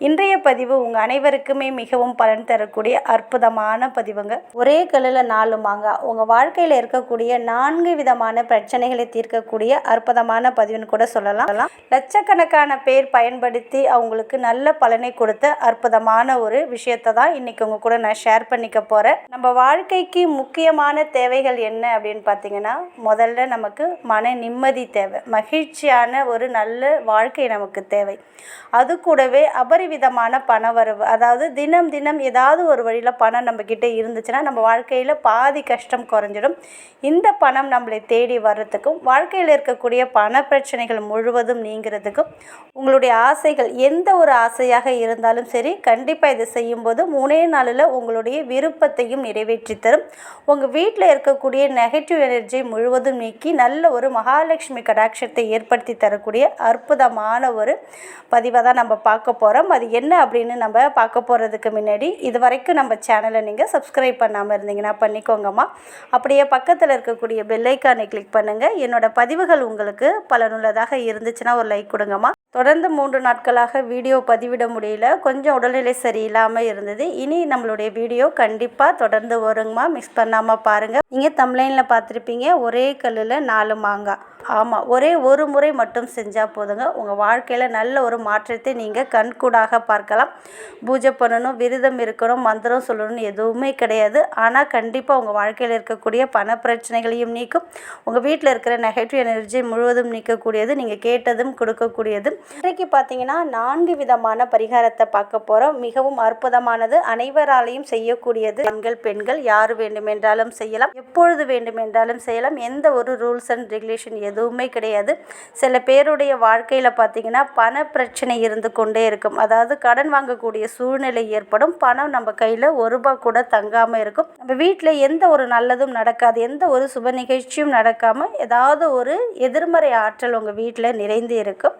இன்றைய பதிவு உங்கள் அனைவருக்குமே மிகவும் பலன் தரக்கூடிய அற்புதமான பதிவுங்க. ஒரே கல்லில் நாலு மாங்காய் உங்கள் வாழ்க்கையில் இருக்கக்கூடிய நான்கு விதமான பிரச்சனைகளை தீர்க்கக்கூடிய அற்புதமான பதிவுன்னு கூட சொல்லலாம். லட்சக்கணக்கான பேர் பயன்படுத்தி அவங்களுக்கு நல்ல பலனை கொடுத்த அற்புதமான ஒரு விஷயத்தை தான் இன்னைக்கு உங்கள் கூட நான் ஷேர் பண்ணிக்க போகிறேன் நம்ம வாழ்க்கைக்கு முக்கியமான தேவைகள் என்ன அப்படின்னு பார்த்தீங்கன்னா முதல்ல நமக்கு மன நிம்மதி தேவை. மகிழ்ச்சியான ஒரு நல்ல வாழ்க்கை நமக்கு தேவை. அது கூடவே விதமான பண வரவு அதாவது தினம் தினம் ஏதாவது ஒரு வழியில் பணம் நம்மக்கிட்ட இருந்துச்சுன்னா நம்ம வாழ்க்கையில் பாதி கஷ்டம் குறைஞ்சிடும். இந்த பணம் நம்மளை தேடி வர்றதுக்கும் வாழ்க்கையில் இருக்கக்கூடிய பண பிரச்சனைகள் முழுவதும் நீங்கிறதுக்கும் உங்களுடைய ஆசைகள் எந்த ஒரு ஆசையாக இருந்தாலும் சரி கண்டிப்பாக இதை செய்யும்போது மூணே நாளில் உங்களுடைய விருப்பத்தையும் நிறைவேற்றி தரும். உங்கள் வீட்டில் இருக்கக்கூடிய நெகட்டிவ் எனர்ஜி முழுவதும் நீக்கி நல்ல ஒரு மகாலட்சுமி கடாட்சத்தை ஏற்படுத்தி தரக்கூடிய அற்புதமான ஒரு பதிவை தான் நம்ம பார்க்க போகிறோம் அது என்ன அப்படின்னு நம்ம பார்க்க போகிறதுக்கு முன்னாடி இது வரைக்கும் நம்ம சேனலை நீங்கள் சப்ஸ்கிரைப் பண்ணாமல் இருந்தீங்கன்னா பண்ணிக்கோங்கம்மா. அப்படியே பக்கத்தில் இருக்கக்கூடிய பெல்லைக்கானை கிளிக் பண்ணுங்கள் என்னோட பதிவுகள் உங்களுக்கு பலனுள்ளதாக இருந்துச்சுன்னா ஒரு லைக் கொடுங்கம்மா. தொடர்ந்து மூன்று நாட்களாக வீடியோ பதிவிட முடியல. கொஞ்சம் உடல்நிலை சரியில்லாமல் இருந்தது. இனி நம்மளுடைய வீடியோ கண்டிப்பாக தொடர்ந்து வருங்கம்மா. மிஸ் பண்ணாமல் பாருங்கள் நீங்கள் தம்லைனில் பார்த்துருப்பீங்க. ஒரே கல்லில் நாலு மாங்காய் ஆமாம் ஒரே ஒரு முறை மட்டும் செஞ்சால் போதுங்க. உங்கள் வாழ்க்கையில் நல்ல ஒரு மாற்றத்தை நீங்கள் கண்கூடாக பார்க்கலாம். பூஜை பண்ணணும் விரதம் இருக்கணும் மந்திரம் சொல்லணும்னு எதுவுமே கிடையாது. ஆனால் கண்டிப்பாக உங்கள் வாழ்க்கையில் இருக்கக்கூடிய பண பிரச்சனைகளையும் நீக்கும். உங்கள் வீட்டில் இருக்கிற நெகட்டிவ் எனர்ஜி முழுவதும் நீக்கக்கூடியது. நீங்கள் கேட்டதும் கொடுக்கக்கூடியது. இன்றைக்கு பார்த்தீங்கன்னா நான்கு விதமான பரிகாரத்தை பார்க்க போகிறோம் மிகவும் அற்புதமானது. அனைவராலையும் செய்யக்கூடியது. ஆண்கள் பெண்கள் யார் வேண்டுமென்றாலும் செய்யலாம். எப்பொழுது வேண்டுமென்றாலும் செய்யலாம். எந்த ஒரு ரூல்ஸ் அண்ட் ரெகுலேஷன் எதுவுமே கிடையாது. சில பேருடைய வாழ்க்கையில் பார்த்தீங்கன்னா பண பிரச்சனை இருந்து கொண்டே இருக்கும். அதாவது கடன் வாங்கக்கூடிய சூழ்நிலை ஏற்படும். பணம் நம்ம கையில் ஒரு ரூபாய் கூட தங்காமல் இருக்கும். நம்ம வீட்டில் எந்த ஒரு நல்லதும் நடக்காது. எந்த ஒரு சுப நிகழ்ச்சியும் நடக்காமல் ஏதாவது ஒரு எதிர்மறை ஆற்றல் உங்கள் வீட்டில் நிறைந்து இருக்கும்.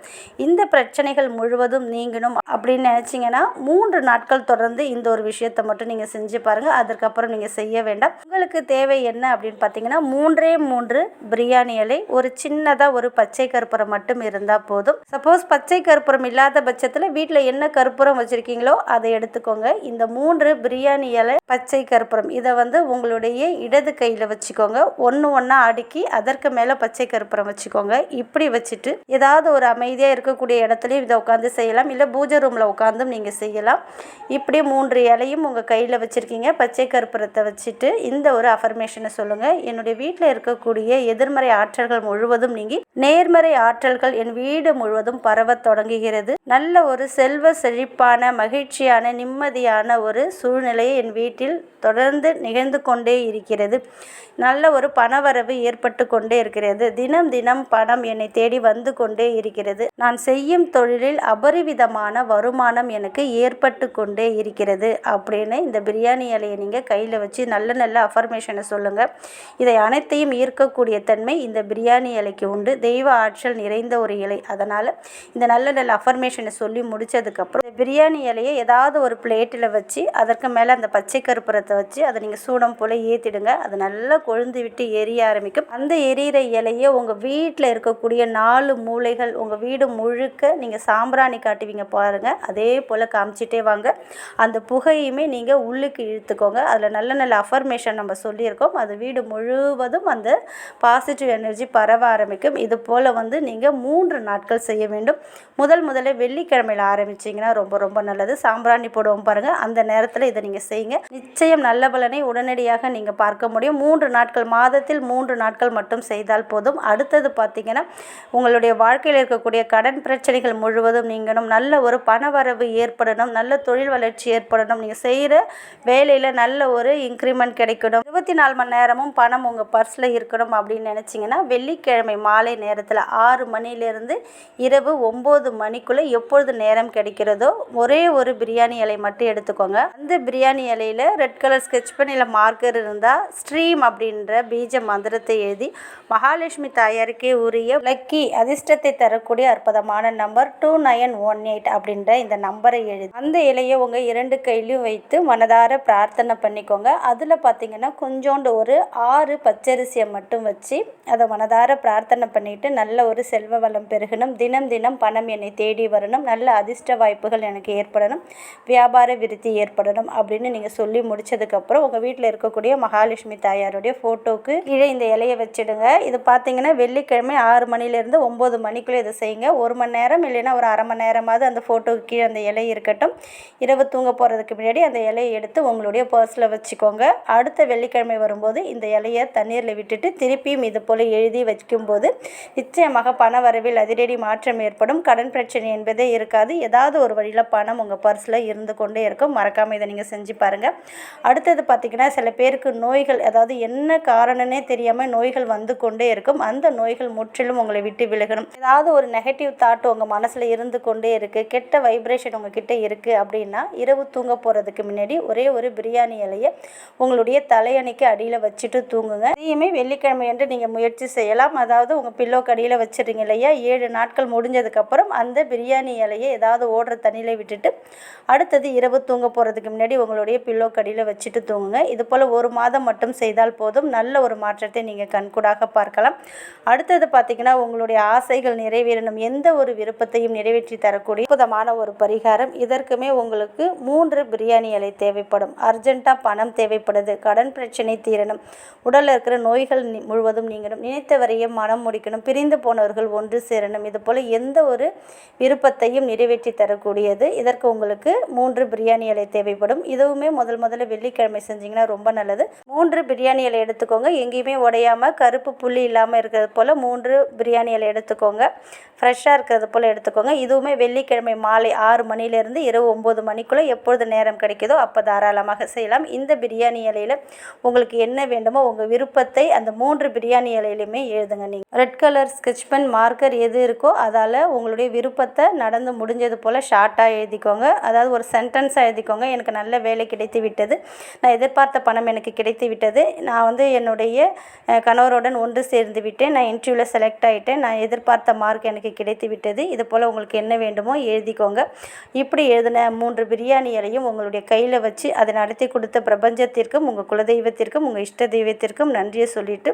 இந்த பிரச்சனைகள் முழுவதும் நீங்கணும் அப்படின்னு நினச்சிங்கன்னா மூன்று நாட்கள் தொடர்ந்து இந்த ஒரு விஷயத்தை மட்டும் நீங்கள் செஞ்சு பாருங்கள் அதுக்கப்புறம் நீங்கள் செய்ய வேண்டாம். உங்களுக்கு தேவை என்ன அப்படின்னு பார்த்தீங்கன்னா மூன்றே மூன்று பிரியாணி இலை ஒரு சின்னதாக ஒரு பச்சை கற்பூரம் மட்டும் இருந்தால் போதும். சப்போஸ் பச்சை கற்பூரம் இல்லாத பட்சத்தில் வீட்டில் என்ன கற்பூரம் வச்சுருக்கீங்களோ அதை எடுத்துக்கோங்க. இந்த மூன்று பிரியாணி இலை பச்சை கற்பூரம் இதை வந்து உங்களுடைய இடது கையில் வச்சுக்கோங்க. ஒன்று ஒன்றா அடுக்கி அதற்கு மேலே பச்சை கற்பூரம் வச்சுக்கோங்க. இப்படி வச்சுட்டு ஏதாவது ஒரு அமைதியாக இருக்கக்கூடிய இடத்துலையும் இதை உட்காந்து செய்யலாம். இல்லை பூஜை ரூமில் உட்காந்தும் நீங்கள் செய்யலாம். இப்படி மூன்று இலையும் உங்கள் கையில் வச்சுருக்கீங்க. பச்சை கற்பூரத்தை வச்சுட்டு இந்த ஒரு அஃபர்மேஷனை சொல்லுங்கள் என்னுடைய வீட்டில் இருக்கக்கூடிய எதிர்மறை ஆற்றல்கள் முழுவதும் நீங்கி நேர்மறை ஆற்றல்கள் என் வீடு முழுவதும் பரவத் தொடங்குகிறது. நல்ல ஒரு செல்வ செழிப்பான மகிழ்ச்சியான நிம்மதியான ஒரு சூழ்நிலையை என் வீட்டில் தொடர்ந்து நிகழ்ந்து கொண்டே இருக்கிறது. நல்ல ஒரு பணவரவு ஏற்பட்டு கொண்டே இருக்கிறது. தினம் தினம் பணம் என்னை தேடி வந்து கொண்டே இருக்கிறது. நான் செய்யும் தொழிலில் அபரிவிதமான வருமானம் எனக்கு ஏற்பட்டு கொண்டே இருக்கிறது. அப்படின்னு இந்த பிரியாணி இலையை நீங்கள் கையில் வச்சு நல்ல நல்ல அஃபர்மேஷனை சொல்லுங்கள் இதை அனைத்தையும் ஈர்க்கக்கூடிய தன்மை இந்த பிரியாணி இலைக்கு உண்டு. தெய்வ ஆற்றல் நிறைந்த ஒரு இலை. அதனால் இந்த நல்ல நல்ல அஃபர்மேஷனை சொல்லி முடித்ததுக்கப்புறம் பிரியாணி இலையை ஏதாவது ஒரு பிளேட்டில் வச்சு அதற்கு மேலே அந்த பச்சை கருப்புறத்தை வச்சு அதை நீங்கள் சூடம் போல் ஏற்றிடுங்க. அது நல்லா கொழுந்து விட்டு எரிய ஆரம்பிக்கும். அந்த எரியிற இலையை உங்கள் வீட்டில் இருக்கக்கூடிய நாலு மூலைகள் உங்கள் வீடு முழுக்க நீங்கள் சாம்பிராணி காட்டுவீங்க பாருங்கள் அதே போல் காமிச்சிட்டே வாங்க. அந்த புகையுமே நீங்கள் உள்ளுக்கு இழுத்துக்கோங்க. அதில் நல்ல நல்ல அஃபர்மேஷன் நம்ம சொல்லியிருக்கோம். அது வீடு முழுவதும் அந்த பாசிட்டிவ் எனர்ஜி பரவ ஆரம்பிக்கும். இது போல் வந்து நீங்கள் மூன்று நாட்கள் செய்ய வேண்டும். முதல் முதல்ல வெள்ளிக்கிழமையில் ஆரம்பிச்சிங்கன்னா ரொம்ப ரொம்ப நல்லது. சாம்பிராணி போடுவோம் பாருங்கள் அந்த நேரத்தில் இதை நீங்கள் செய்யுங்க. நிச்சயம் நல்ல பலனை உடனடியாக நீங்கள் பார்க்க முடியும். மூன்று நாட்கள் மாதத்தில் மூன்று நாட்கள் மட்டும் செய்தால் போதும். அடுத்தது பார்த்தீங்கன்னா உங்களுடைய வாழ்க்கையில் இருக்கக்கூடிய கடன் பிரச்சனைகள் முழுவதும் நீங்கணும். நல்ல ஒரு பணவரவு ஏற்படணும். நல்ல தொழில் வளர்ச்சி ஏற்படணும். நீங்கள் செய்கிற வேலையில் நல்ல ஒரு இன்க்ரிமெண்ட் கிடைக்கணும். இருபத்தி நாலு மணி நேரமும் பணம் உங்கள் பர்ஸில் இருக்கணும் அப்படின்னு நினச்சிங்கன்னா வெள்ளிக்கிழமை மாலை நேரத்தில் ஆறு மணிலேருந்து இரவு ஒம்பது மணிக்குள்ளே எப்பொழுது நேரம் கிடைக்கிறதோ ஒரே ஒரு பிரியாணி இலை மட்டும் எடுத்துக்கோங்க. அந்த பிரியாணி இலையில் ரெட் கலர் ஸ்கெட்ச் பண்ணியில் மார்க்கர் இருந்தால் ஸ்ட்ரீம் அப்படின்ற பீஜ மந்திரத்தை எழுதி மகாலட்சுமி தாயாருக்கே உரிய லக்கி அதிர்ஷ்டத்தை தரக்கூடிய அற்புதமான number two nine one eight அப்படின்ற இந்த நம்பரை எழுதி அந்த இலையை உங்கள் இரண்டு கையிலையும் வைத்து மனதார பிரார்த்தனை பண்ணிக்கோங்க. அதில் பார்த்தீங்கன்னா கொஞ்சோண்டு ஒரு ஆறு பச்சரிசியை மட்டும் வச்சு அதை மனதார பிரார்த்தனை பண்ணிட்டு நல்ல ஒரு செல்வ வளம் பெருகணும். தினம் தினம் பணம் என்னை தேடி வரணும். நல்ல அதிர்ஷ்ட வாய்ப்புகள் எனக்கு ஏற்படணும் வியாபார விருத்தி ஏற்படணும் அப்படின்னு நீங்கள் சொல்லி முடித்ததுக்கப்புறம் உங்கள் வீட்டில் இருக்கக்கூடிய மகாலட்சுமி தாயாருடைய ஃபோட்டோவுக்கு கீழே இந்த இலையை வச்சுடுங்க. இது பார்த்தீங்கன்னா வெள்ளிக்கிழமை ஆறு மணிலேருந்து ஒம்பது மணிக்குள்ளே இதை செய்யுங்க. ஒரு மணி நேரம் இல்லைன்னா ஒரு அரை மணி நேரமாவது அந்த ஃபோட்டோவுக்கு கீழே அந்த இலை இருக்கட்டும். இரவு தூங்க போகிறதுக்கு முன்னாடி அந்த இலையை எடுத்து உங்களுடைய பர்ஸில் வச்சுக்கோங்க. அடுத்த வெள்ளிக்கிழமை வரும்போது இந்த இலையை தண்ணீரில் விட்டுட்டு திருப்பியும் இது போல் எழுதி வைக்கும்போது நிச்சயமாக பண வரவில் அதிரடி மாற்றம் ஏற்படும். கடன் பிரச்சனை என்பதே இருக்காது. ஏதாவது ஒரு வழியில் பணம் உங்கள் பர்ஸில் இருந்து கொண்டே இருக்கும். மறக்காமல் இதை நீங்கள் செஞ்சு பாருங்கள் அடுத்தது பார்த்திங்கன்னா சில பேருக்கு நோய்கள் அதாவது என்ன காரணம்னே தெரியாமல் நோய்கள் வந்து கொண்டே இருக்கும். அந்த நோய்கள் முற்றிலும் உங்களை விட்டு விலகணும். ஏதாவது ஒரு நெகட்டிவ் தாட் உங்கள் மனசில் இருந்து கொண்டே இருக்குது கெட்ட வைப்ரேஷன் உங்ககிட்ட இருக்குது அப்படின்னா இரவு தூங்க போகிறதுக்கு முன்னாடி ஒரே ஒரு பிரியாணி இலையை உங்களுடைய தலையணைக்கு அடியில் வச்சுட்டு தூங்குங்க. இதையுமே வெள்ளிக்கிழமை என்று நீங்கள் முயற்சி செய்யலாம். அதாவது உங்கள் பில்லோக்கு அடியில் வச்சுருங்க இல்லையா? ஏழு நாட்கள் முடிஞ்சதுக்கப்புறம் அந்த பிரியாணி இலையை ஏதாவது ஓடுற தண்ணியில் விட்டுட்டு அடுத்தது இரவு தூங்க போகிறதுக்கு முன்னாடி உங்களுடைய பில்லோ கடியில் வச்சுட்டு தூங்குங்க. இது போல் ஒரு மாதம் மட்டும் செய்தால் போதும். நல்ல ஒரு மாற்றத்தை நீங்கள் கண்கூடாக பார்க்கலாம். அடுத்தது பார்த்திங்கன்னா உங்களுடைய ஆசைகள் நிறைவேறணும். எந்த ஒரு விருப்பத்தையும் நிறைவேற்றி தரக்கூடிய அற்புதமான ஒரு பரிகாரம். இதற்குமே உங்களுக்கு மூன்று பிரியாணி இலை தேவைப்படும். அர்ஜென்ட்டாக பணம் தேவைப்படுது. கடன் பிரச்சனை தீரணும். உடலில் இருக்கிற நோய்கள் முழுவதும் நீங்கணும். நினைத்தவரையும் மனம் முடிக்கணும். பிரிந்து போனவர்கள் ஒன்று சேரணும். இது போல் எந்த ஒரு விருப்பத்தையும் நிறைவேற்றி தரக்கூடிய தரக்கூடியது இதற்கு உங்களுக்கு மூன்று பிரியாணி இலை தேவைப்படும். இதுவுமே முதல் முதல்ல வெள்ளிக்கிழமை செஞ்சீங்கன்னா ரொம்ப நல்லது. மூன்று பிரியாணி இலை எடுத்துக்கோங்க. எங்கேயுமே உடையாமல் கருப்பு புள்ளி இல்லாமல் இருக்கிறது போல் மூன்று பிரியாணி இலை எடுத்துக்கோங்க. ஃப்ரெஷ்ஷாக இருக்கிறது போல் எடுத்துக்கோங்க. இதுவுமே வெள்ளிக்கிழமை மாலை ஆறு மணிலேருந்து இரவு ஒம்பது மணிக்குள்ளே எப்பொழுது நேரம் கிடைக்குதோ அப்போ தாராளமாக செய்யலாம். இந்த பிரியாணி இலையில் உங்களுக்கு என்ன வேண்டுமோ உங்கள் விருப்பத்தை அந்த மூன்று பிரியாணி இலையிலுமே எழுதுங்க. நீங்கள் red colour sketch pen marker எது இருக்கோ அதால் உங்களுடைய விருப்பத்தை நடந்து முடிஞ்சது போல் ஷார்ட் ஷார்ட்டாக எழுதிக்கோங்க. அதாவது ஒரு சென்டென்ஸாக எழுதிக்கோங்க. எனக்கு நல்ல வேலை கிடைத்து விட்டது. நான் எதிர்பார்த்த பணம் எனக்கு கிடைத்து விட்டது. நான் வந்து என்னுடைய கணவருடன் ஒன்று சேர்ந்து விட்டேன். நான் இன்டர்வியூவில் செலக்ட் ஆகிட்டேன் நான் எதிர்பார்த்த மார்க் எனக்கு கிடைத்து விட்டது. இது போல் உங்களுக்கு என்ன வேண்டுமோ எழுதிக்கோங்க. இப்படி எழுதின மூன்று பிரியாணி இலையும் உங்களுடைய கையில் வச்சு அதை நடத்தி கொடுத்த பிரபஞ்சத்திற்கும் உங்கள் குலதெய்வத்திற்கும் உங்கள் இஷ்ட தெய்வத்திற்கும் நன்றியை சொல்லிட்டு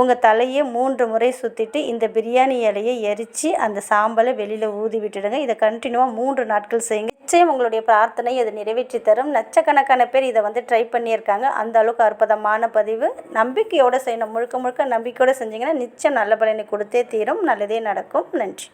உங்கள் தலையை மூன்று முறை சுற்றிட்டு இந்த பிரியாணி இலையை எரித்து அந்த சாம்பலை வெளியில் ஊதி விட்டுடுங்க. இதை கண்டினியூவாக மூன்று நாட்கள் செய்யுங்க. நிச்சயம் உங்களுடைய பிரார்த்தனை அது நிறைவேற்றி தரும். லட்சக்கணக்கான பேர் இதை வந்து ட்ரை பண்ணியிருக்காங்க. அந்த அளவுக்கு அற்புதமான பதிவு. நம்பிக்கையோடு செய்யணும். முழுக்க முழுக்க நம்பிக்கையோடு செஞ்சீங்கன்னா நிச்சயம் நல்ல பலனை கொடுத்தே தீரும். நல்லதே நடக்கும். நன்றி.